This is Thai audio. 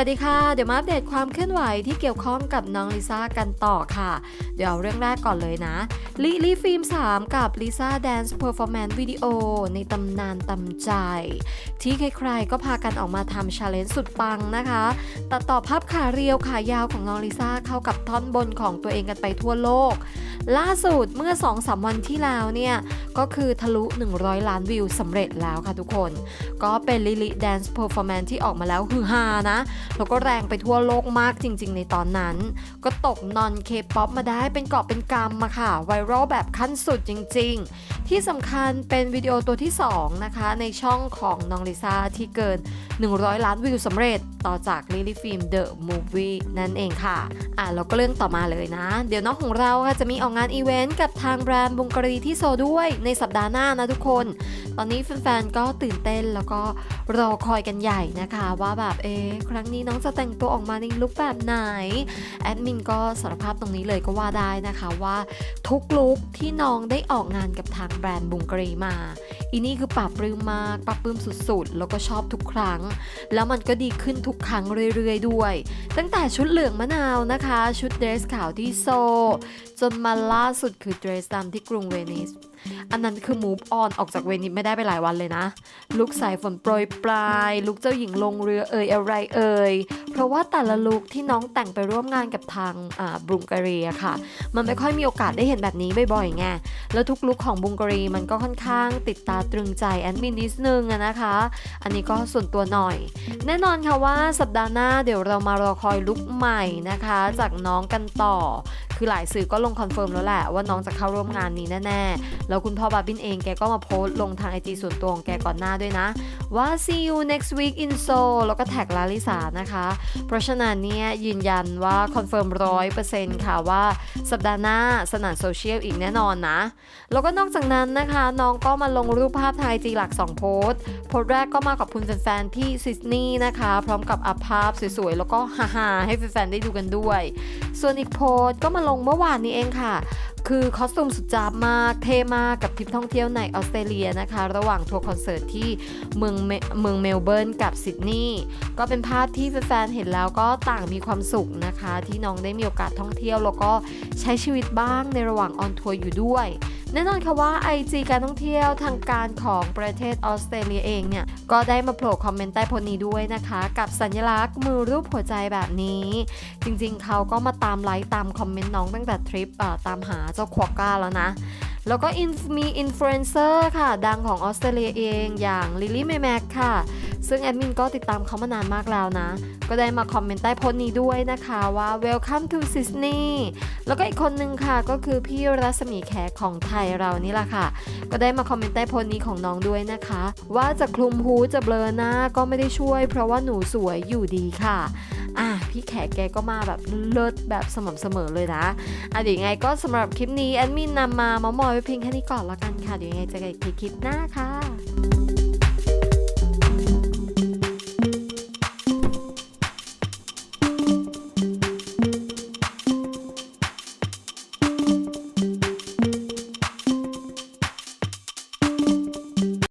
วัสดีค่ะ เดี๋ยวมาอัปเดตความเคลื่อนไหวที่เกี่ยวข้องกับน้องลิซ่ากันต่อค่ะ เดี๋ยวเรื่องแรกก่อนเลยนะลิลี่ฟิล์ม 3 กับลิซ่าแดนซ์เพอร์ฟอร์แมนซ์วิดีโอในตำนานตำใจ ที่ใครๆก็พากันออกมาทำชาเลนจ์สุดปังนะคะ ตัดต่อภาพขาเรียวขายาวของน้องลิซ่าเข้ากับท่อนบนของตัวเองกันไปทั่วโลก ล่าสุดเมื่อ 2-3 วันที่แล้วเนี่ย ก็คือทะลุ 100 ล้านวิวสำเร็จแล้วค่ะทุกคน ก็เป็นลิลิแดนซ์เพอร์ฟอร์แมนที่ออกมาแล้วฮือฮานะ แล้วก็แรงไปทั่วโลกมากจริง ๆ ในตอนนั้น ก็ตกนอนเคป๊อปมาได้เป็นเกาะเป็นกำมาค่ะไวรัลแบบขั้นสุดจริง ๆ ที่สำคัญเป็นวิดีโอตัวที่ 2 นะคะ ในช่องของน้องลิซ่าที่เกิน 100 ล้านวิวสำเร็จต่อจากลิลี่ฟิล์มเดอะมูฟวี่นั่นเองค่ะอะแล้วก็เรื่องต่อมาเลยนะ เดี๋ยวน้องของเราค่ะจะมีออกงานอีเวนต์กับทางแบรนด์บุงกรีที่โซด้วยในสัปดาห์หน้านะทุกคน ตอนนี้แฟนๆก็ตื่นเต้นแล้วก็รอคอยกันใหญ่นะคะว่าแบบเอ๊ะครั้งนี้น้องจะแต่งตัวออกมาในลุคแบบไหน แอดมินก็สารภาพตรงนี้เลยก็ว่าได้นะคะว่าทุกลุคที่น้องได้ออกงานกับทางแบรนด์บุงกรีมา อีนี่คือปรับปรื้มมากปรับปรื้มสุดๆ แล้วก็ชอบทุกครั้ง แล้วมันก็ดีขึ้นทุกครั้งเรื่อยๆด้วย ตั้งแต่ชุดเหลืองมะนาวนะคะ ชุดเดรสขาวที่โซ จนมาล่าสุดคือเดรสดำที่กรุงเวนิสอันนั้นคือ move on ออกจากเวนิสไม่ได้ไปหลายวันเลยนะ ลุกสายฝนโปรยปลาย ลุกเจ้าหญิงลงเรือเอ่ยอะไรเอ่ย เพราะว่าแต่ละลุกที่น้องแต่งไปร่วมงานกับทางบุงการีค่ะ มันไม่ค่อยมีโอกาสได้เห็นแบบนี้บ่อยๆไง แล้วทุกลุกของบุงการีมันก็ค่อนข้างติดตาตรึงใจแอดมินนิดนึงนะคะ อันนี้ก็ส่วนตัวหน่อย แน่นอนค่ะว่าสัปดาห์หน้าเดี๋ยวเรามารอคอยลุกใหม่นะคะ จากน้องกันต่อ คือหลายสื่อก็ลงคอนเฟิร์มแล้วแหละว่าน้องจะเข้าร่วมงานนี้แน่ๆแล้วคุณพ่อบาบินเองแกก็มาโพสต์ลงทางไอจีส่วนตัวของแกก่อนหน้าด้วยนะ ว่า see you next week in Seoul แล้วก็แท็กลาลิสานะคะ เพราะฉะนั้นเนี่ยยืนยันว่าคอนเฟิร์มร้อยเปอร์เซ็นต์ค่ะว่าสัปดาห์หน้าสนั่นโซเชียลอีกแน่นอนนะ แล้วก็นอกจากนั้นนะคะ น้องก็มาลงรูปภาพไทยจีหลัก 2 โพสต์โพสต์แรกก็มาขอบคุณแฟนๆที่ซิดนีย์นะคะ พร้อมกับอัพภาพสวยๆ แล้วก็ฮ่าๆให้แฟนๆได้ดูกันด้วย ส่วนอีกโพสต์ก็มาลงเมื่อวานนี้เองค่ะ คือคอสตูมสุดจ้าบมากเท่มากกับทริปท่องเที่ยวในออสเตรเลียนะคะ ระหว่างทัวร์คอนเสิร์ตที่เมืองเมืองเมลเบิร์นกับซิดนีย์ก็เป็นภาพที่แฟนๆเห็นแล้วก็ต่างมีความสุขนะคะ ที่น้องได้มีโอกาสท่องเที่ยว แล้วก็ใช้ชีวิตบ้างในระหว่างออนทัวร์อยู่ด้วย แน่นอนค่ะว่า IG การท่องเที่ยวทางการของประเทศออสเตรเลียเองเนี่ย ก็ได้มาโผล่คอมเมนต์ใต้โพสต์นี้ด้วยนะคะ กับสัญลักษณ์มือรูปหัวใจแบบนี้ จริงๆ เขาก็มาตามไลค์ตามคอมเมนต์น้องตั้งแต่ทริปตามหาเจ้าควอก้าแล้วนะแล้วก็มีอินฟลูเอนเซอร์ค่ะ ดังของออสเตรเลียเองอย่างลิลี่เมแม็กค่ะ ซึ่งแอดมินก็ติดตามเขามานานมากแล้วนะ ก็ได้มาคอมเมนต์ใต้โพสต์นี้ด้วยนะคะว่า welcome to Sydney แล้วก็อีกคนนึงค่ะก็คือพี่รัศมีแขกของไทยเรานี่แหละค่ะ ก็ได้มาคอมเมนต์ใต้โพสต์นี้ของน้องด้วยนะคะ ว่าจะคลุมหูจะเบลอหน้าก็ไม่ได้ช่วย เพราะว่าหนูสวยอยู่ดีค่ะอะพี่แขกแกก็มาแบบเลิศแบบสม่ำเสมอเลยนะอะเดี๋ยวยังไงก็สำหรับคลิปนี้แอดมินนำมาเมามอยไว้เพียงแค่นี้ก่อนละกันค่ะเดี๋ยวยังไงเจอกันอีกทีคลิปหน้าค่ะ